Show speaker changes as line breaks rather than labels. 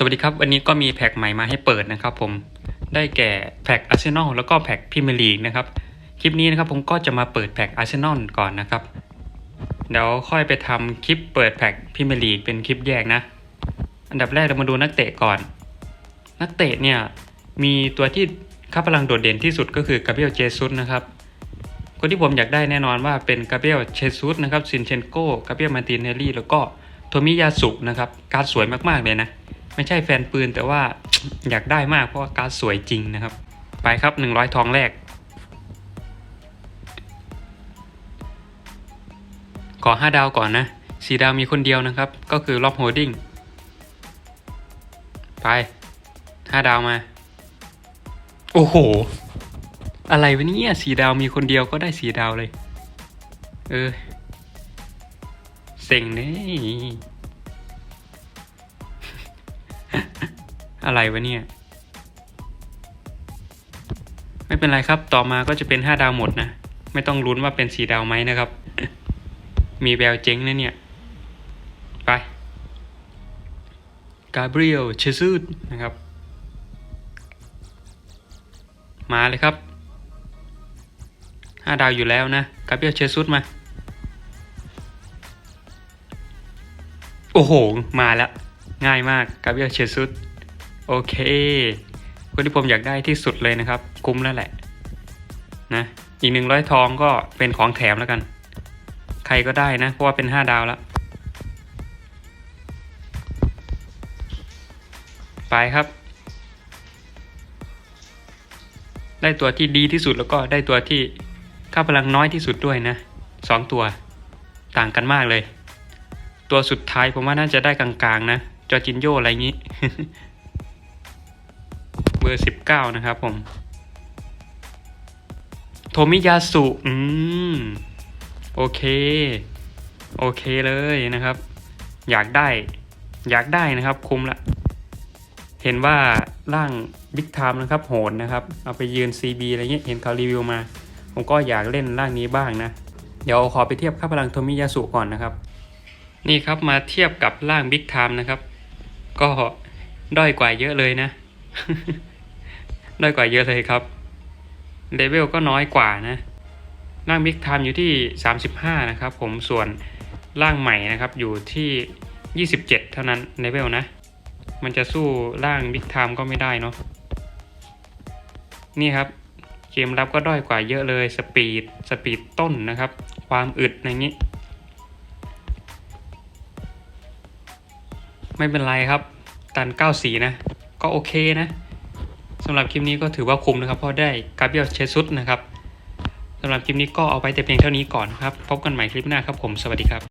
สวัสดีครับ วันนี้ก็มีแพ็กใหม่มาให้เปิดนะครับผมได้แก่แพ็กอาร์เซนอลแล้วก็แพ็กพรีเมร์ลีกนะครับ คลิปนี้นะครับผมก็จะมาเปิดแพ็กอาร์เซนอลก่อนนะครับเดี๋ยวค่อยไปทำคลิปเปิดแพ็กพรีเมร์ลีกเป็นคลิปแยกนะ อันดับแรกเรามาดูนักเตะก่อน นักเตะเนี่ยมีตัวที่ค่าพลังโดดเด่นที่สุดก็คือกาเบรียลเจซุสนะครับคนที่ผมอยากได้แน่นอนว่าเป็นกาเบรียลเจซุสนะครับซินเชนโกกาเบรียลมาร์ตินเนลลี่แล้วก็โทมิยาสุนะครับการดสวยมากๆเลยนะ ไม่ใช่แฟนปืนแต่ว่าอยากได้มากเพราะว่าการดสวยจริงนะครับ ไปครับ 100 ทองแรก ขอ 5 ดาวก่อนนะสีดาวมีคนเดียวนะครับ ก็คือรอบโฮดดิ้งไป 5 ดาวมา โอ้โห อะไรวะเนี่ยสีดาวมีคนเดียวก็ได้สีดาวเลย เออเซ็งเนี่ย อะไรวะเนี่ย ไม่เป็นไรครับ ต่อมาก็จะเป็น 5 ดาวหมดนะ ไม่ต้องลุ้นว่าเป็นสีดาวไหมนะครับ มีแววเจ๊งนะเนี่ย ไปกาเบรียลเชซูดนะครับ มาเลยครับ 5 ดาวอยู่แล้วนะกาเบรียลเชซูดมาโอ้โห มาแล้ว ง่ายมากกาเบรียลเชซูด โอเค คนที่ผมอยากได้ที่สุดเลยนะครับ คุ้มแล้วแหละ นะ อีกหนึ่งร้อยทองก็เป็นของแถมแล้วกัน ใครก็ได้นะ เพราะว่าเป็นห้าดาวแล้วไปครับ ได้ตัวที่ดีที่สุดแล้วก็ได้ตัวที่ค่าพลังน้อยที่สุดด้วยนะสองตัว ต่างกันมากเลย ตัวสุดท้ายผมว่าน่าจะได้กลางๆนะ จอจินโยอะไรงี้ อร์สิบเก้านะครับผม โทมิยาสุ อืม โอเค โอเคเลยนะครับ อยากได้ อยากได้นะครับ คุ้มละ เห็นว่าร่างบิ๊กไทม์นะครับ โหดนะครับ เอาไปยืน CB อะไรเงี้ย เห็นเขารีวิวมา ผมก็อยากเล่นร่างนี้บ้างนะ เดี๋ยวขอไปเทียบค่าพลังโทมิยาสุก่อนนะครับ นี่ครับมาเทียบกับร่างบิ๊กไทม์นะครับ ก็ด้อยกว่าเยอะเลยนะ ด้อยกว่าเยอะเลยครับเลเวลก็น้อยกว่านะร่างบิ๊กไทม์อยู่ที่ 35 นะครับ ผมส่วนร่างใหม่นะครับอยู่ที่ 27 เท่านั้นเลเวลนะ มันจะสู้ร่างบิ๊กไทม์ก็ไม่ได้เนาะนี่ครับเกมรับก็ด้อยกว่าเยอะเลยสปีดสปีดต้นนะครับ ความอึดอย่างนี้ ไม่เป็นไรครับ ตัน 94 นะ ก็โอเคนะ สำหรับคลิปนี้ก็ถือว่าคุ้มนะครับเพราะได้กาเบียลเชซุดนะครับสำหรับคลิปนี้ก็เอาไปแต่เพียงเท่านี้ก่อนครับ พบกันใหม่คลิปหน้าครับผม สวัสดีครับ